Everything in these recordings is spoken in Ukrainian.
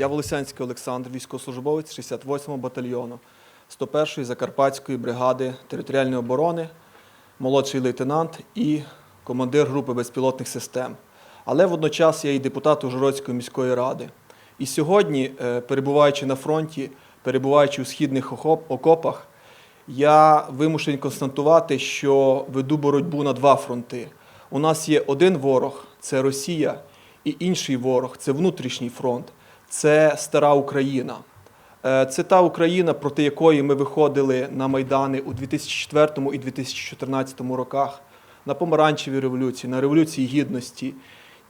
Я Волосянський Олександр, військовослужбовець 68-го батальйону 101-ї Закарпатської бригади територіальної оборони, молодший лейтенант і командир групи безпілотних систем. Але водночас я і депутат Ужгородської міської ради. І сьогодні, е, перебуваючи на фронті, перебуваючи у східних окопах, я вимушений констатувати, що веду боротьбу на два фронти. У нас є один ворог це Росія, і інший ворог це внутрішній фронт, це стара Україна. Е, Це та Україна, проти якої ми виходили на майдани у 2004 і 2014 роках, на помаранчевій революції, на революції гідності,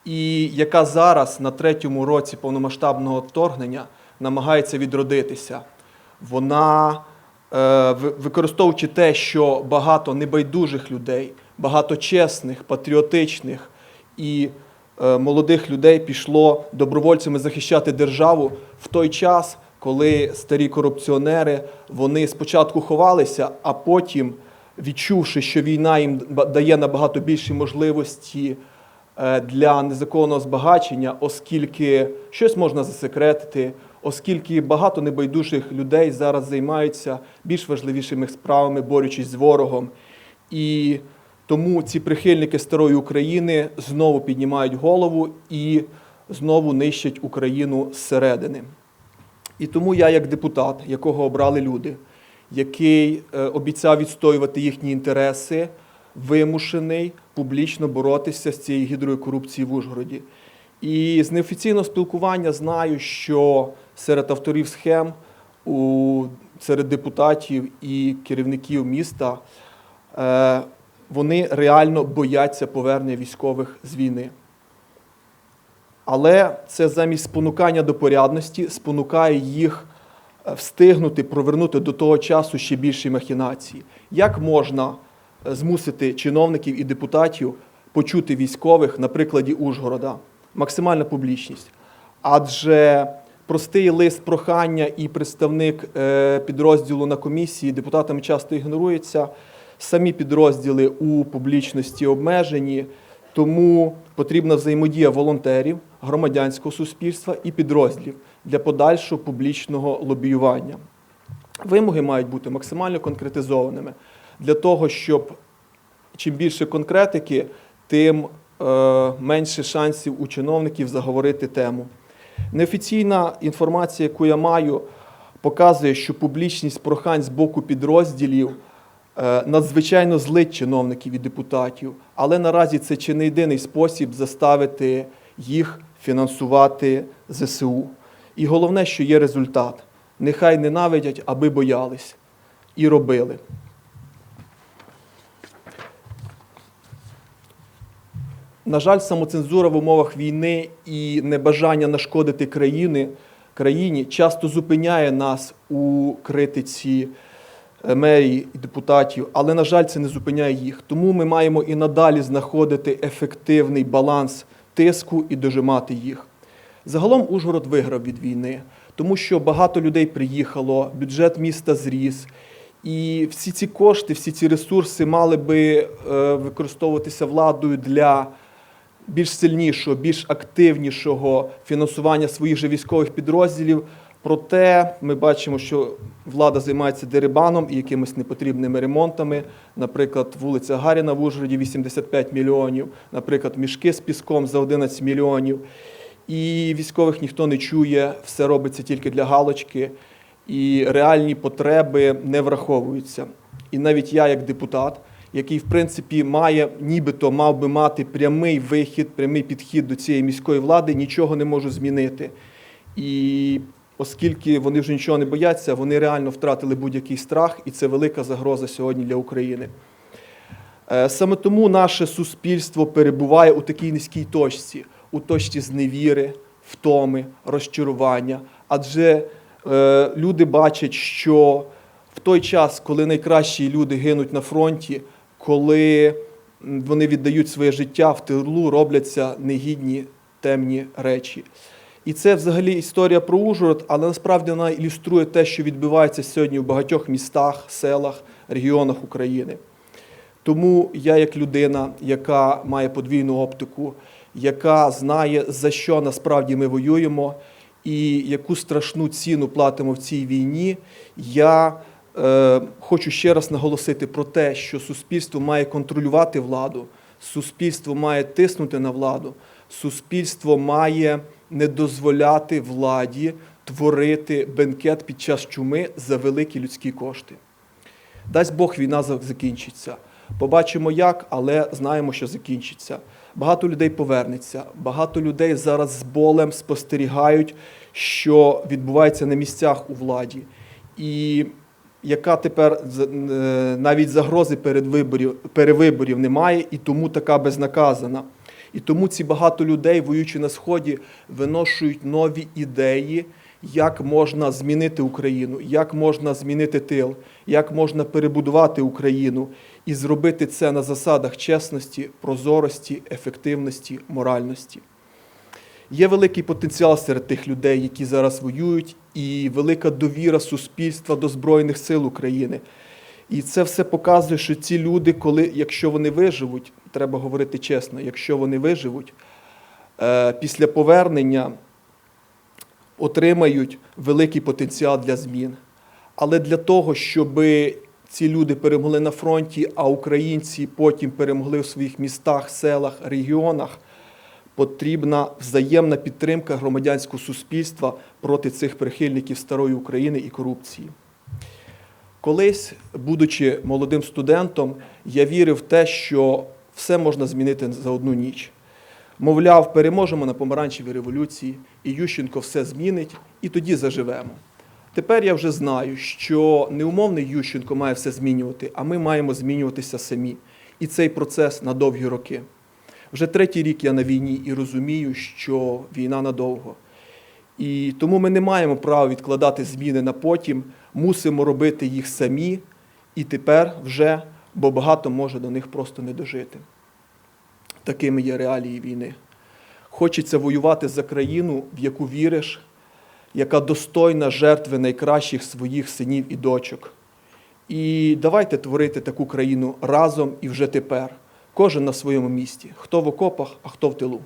і яка зараз на третьому році повномасштабного вторгнення намагається відродитися. Вона е, використовуючи те, що багато небайдужих людей, багато чесних, патріотичних і молодих людей пішло добровольцями захищати державу в той час, коли старі корупціонери вони спочатку ховалися, а потім, відчувши, що війна їм дає набагато більші можливості е, для незаконного збагачення, оскільки щось можна засекретити, оскільки багато небайдужих людей зараз займаються більш важливішими справами, борючись з ворогом. І тому ці прихильники старої України знову піднімають голову і знову нищать Україну зсередини. І тому я, як депутат, якого обрали люди, який е, обіцяв відстоювати їхні інтереси, вимушений публічно боротися з цією гідрою корупції в Ужгороді. І з неофіційного спілкування знаю, що серед авторів схем, серед депутатів і керівників міста е, вони реально бояться повернення військових з війни. Але це замість спонукання до порядності спонукає їх е, встигнути провернути до того часу ще більші махінації. Як можна е, змусити чиновників і депутатів почути військових на прикладі Ужгорода? Максимальна публічність. Адже простий лист прохання і представник е, підрозділу на комісії депутатами часто ігнорується. Самі підрозділи у публічності обмежені, тому потрібна взаємодія волонтерів, громадянського суспільства і підрозділів для подальшого публічного лобіювання. Вимоги мають бути максимально конкретизованими для того, щоб чим більше конкретики, тим е, менше шансів у чиновників заговорити тему. Неофіційна інформація, яку я маю, показує, що публічність прохань з боку підрозділів надзвичайно злить чиновників і депутатів, але наразі це чи не єдиний спосіб заставити їх фінансувати ЗСУ. І головне, що є результат. Нехай ненавидять, аби боялись. І робили. На жаль, самоцензура в умовах війни і небажання нашкодити країни, країні часто зупиняє нас у критиці е, мерії і депутатів, але, на жаль, це не зупиняє їх. Тому ми маємо і надалі знаходити ефективний баланс тиску і дожимати їх. Загалом Ужгород виграв від війни, тому що багато людей приїхало, бюджет міста зріс. І всі ці кошти, всі ці ресурси мали би е, використовуватися владою для більш сильнішого, більш активнішого фінансування своїх же військових підрозділів. Проте ми бачимо, що влада займається дерибаном і якимись непотрібними ремонтами. Наприклад, вулиця Гаріна в Ужгороді 85 мільйонів, наприклад, мішки з піском за 11 мільйонів. І військових ніхто не чує, все робиться тільки для галочки, і реальні потреби не враховуються. І навіть я, як депутат, який в принципі має, нібито мав би мати прямий вихід, прямий підхід до цієї міської влади, нічого не можу змінити. І оскільки вони вже нічого не бояться, вони реально втратили будь-який страх, і це велика загроза сьогодні для України. Е, Саме тому наше суспільство перебуває у такій низькій точці, у точці зневіри, втоми, розчарування. Адже е, люди бачать, що в той час, коли найкращі люди гинуть на фронті, коли вони віддають своє життя в тилу, робляться негідні темні речі. І це взагалі історія про Ужгород, але насправді вона ілюструє те, що відбувається сьогодні в багатьох містах, селах, регіонах України. Тому я, як людина, яка має подвійну оптику, яка знає, за що насправді ми воюємо, і яку страшну ціну платимо в цій війні, я е, хочу ще раз наголосити про те, що суспільство має контролювати владу, суспільство має тиснути на владу, суспільство має не дозволяти владі творити бенкет під час чуми за великі людські кошти. Дасть Бог, війна закінчиться. Побачимо як, але знаємо, що закінчиться. Багато людей повернеться. Багато людей зараз з болем спостерігають, що відбувається на місцях у владі. І яка тепер е, навіть загрози перед виборів, перевиборів немає, і тому така безнаказана. І тому ці багато людей, воюючи на сході, виношують нові ідеї, як можна змінити Україну, як можна змінити тил, як можна перебудувати Україну і зробити це на засадах чесності, прозорості, ефективності, моральності. Є великий потенціал серед тих людей, які зараз воюють, і велика довіра суспільства до Збройних сил України. І це все показує, що ці люди, коли, якщо вони виживуть, треба говорити чесно, якщо вони виживуть, е, після повернення отримають великий потенціал для змін. Але для того, щоб ці люди перемогли на фронті, а українці потім перемогли в своїх містах, селах, регіонах, потрібна взаємна підтримка громадянського суспільства проти цих прихильників старої України і корупції. Колись, будучи молодим студентом, я вірив в те, що все можна змінити за одну ніч. Мовляв, переможемо на помаранчевій революції, і Ющенко все змінить, і тоді заживемо. Тепер я вже знаю, що не умовний Ющенко має все змінювати, а ми маємо змінюватися самі. І цей процес на довгі роки. Вже третій рік я на війні і розумію, що війна надовго. І тому ми не маємо права відкладати зміни на потім, мусимо робити їх самі і тепер вже, бо багато може до них просто не дожити. Такими є реалії війни. Хочеться воювати за країну, в яку віриш, яка достойна жертви найкращих своїх синів і дочок. І давайте творити таку країну разом і вже тепер. Кожен на своєму місці, хто в окопах, а хто в тилу.